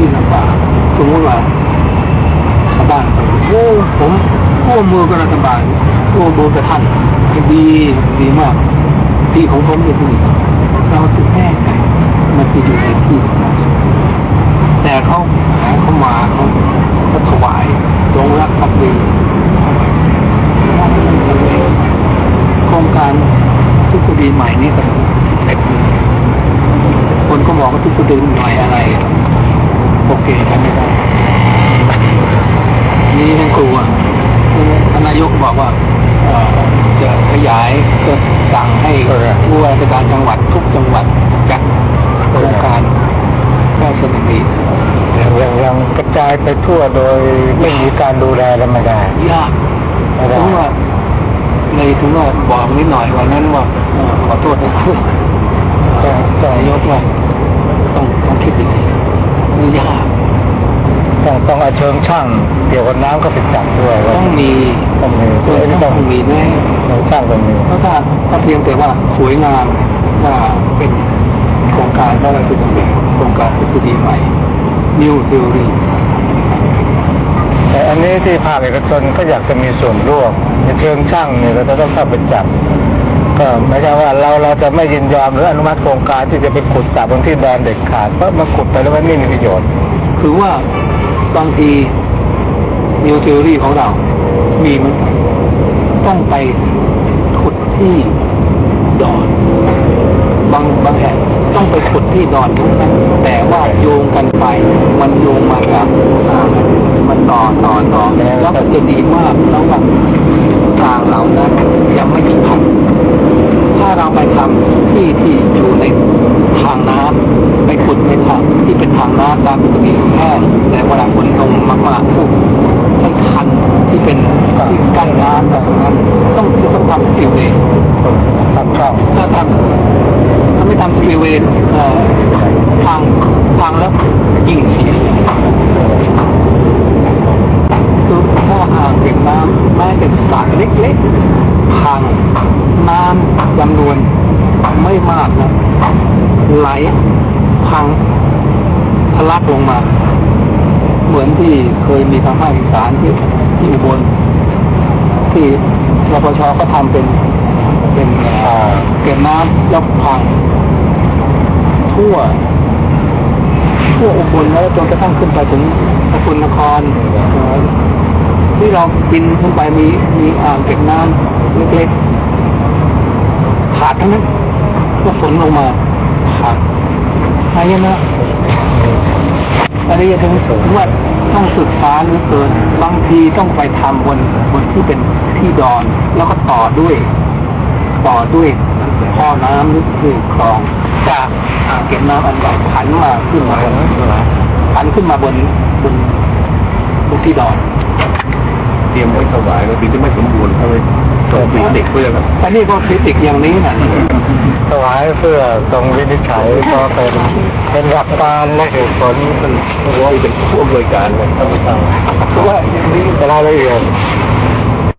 ที่ลำบากสมมติว่าชาวบ้านเขาโอ้ผมร่วมมือกับรัฐบาลร่วมมือกับท่านดีดีมากที่ของผมเป็นที่เราจะแก้ไขมันจะอยู่ในที่แต่เขาหาเขามาเขาเขาถวายจงรักภักดีโครงการทฤษฎีใหม่นี่ก็เสร็จคนก็บอกว่าทฤษฎีใหม่อะไร โอเคใช่ไม่ได้นี่ท่านครูอะท่านนายกบอกว่าจะขยายจะสั่งให้ผู้ว่าราชการจังหวัดทุกจังหวัดจัดโครงการแก้สนิทยังยังยังกระจายไปทั่วโดยไม่มีการดูแลแล้วไม่ได้ยากไม่ได้ถึงว่าเลยถึงว่าบอกนิดหน่อยวันนั้นว่าเอ่อขอโทษนะครับแต่แต่ยกว่าต้องต้องคิดดีมันยาก ต้องต้องเอาเชิงช่างเกี่ยวกับน้ำก็ไปจับด้วยว่าต้องมีต้องมีตัวไม่ต้ต้อองงมีแน่เชิงช่างต้องมีเพราะถ้าถ้าเพียงแต่ว่าสวยงามว่าเป็นโครงการพระราชดำริโครงการทฤษฎีใหม่ New Theory แต่อันนี้ที่ภาคเอกชนก็อยากจะมีส่วนร่วมในเชิงช่างเนี่ยเราจะต้องเข้าไปจับก็ไม่ใช่ว่าเราเราจะไม่ยินยอมหรืออนุมัติโครงการที่จะไปขุดจับบนที่แดนเด็ดขาดเพราะมันขุดไปแล้วมันไม่มีประโยชน์ คือว่า บางที New Theory ของเรา มีมันต้องไปขุดที่ดอน บางบางแห่งต้องไปขุดที่ดอนทุกนั้นแต่ว่าโยงกันไป มันโยงมากับมันต่อต่อต่อแล้วมันจะดีมากแล้วว่าทางเรานั้นยังไม่มีพันถ้าเราไปทำที่ที่อยู่ในทางน้ำไปขุดในทางที่เป็นทางน้ำตามปกติแห้งแต่เวลาฝนลงมากๆปุ๊บให้คันที่เป็นที่กั้นน้ำตรงนั้นต้องต้องทำสกิลเอง ตัดช่องถ้าทำถ้าไม่ทำสปีเวย์เอ่อทางทางแล้วยิ่งเสียคือท่ออ่างเก็บน้ำแม้เป็นสระเล็กๆพังน้ำจำนวนไม่มากนะไหลพังทะลักลงมา เหมือนที่เคยมีทางภาคอีสานที่ที่อุบลที่รปชก็ทำเป็น เก็บน้ำแล้วพัง ทั่ว ทั่วอุบลแล้วจนกระทั่งขึ้นไปถึงสกลนครที่เราบินขึ้นไปมีมีอ่างเก็บน้ำเล็กๆขาดทั้งนั้นก็ฝนลงมาขาดอะไรนะอันนี้ถึงถึงว่าต้องศึกษาหลือเกินบางทีต้องไปทำบนบนที่เป็นที่ดอน แล้วก็ต่อด้วย ต่อด้วยท่อน้ำหรือคือคลอง จากอ่างเก็บน้ำอันใหญ่ผันมาขึ้นมาบนผันขึ้นมาบนบนบนที่ดอนเตรียมไว้ถวายแล้วถึงจะไม่สมบูรณ์เอาไว้ส่งถึงเด็กเพื่อครับแต่นี่ก็คริติกอย่างนี้นะถวายเพื่อทรงวินิจฉัยก็เป็นเป็นหลักการและเหตุผลท่านผู้ว่าเป็นผู้อำนวยการเลยท่านผู้ชมเพราะว่าอย่างนี้รายละเอียด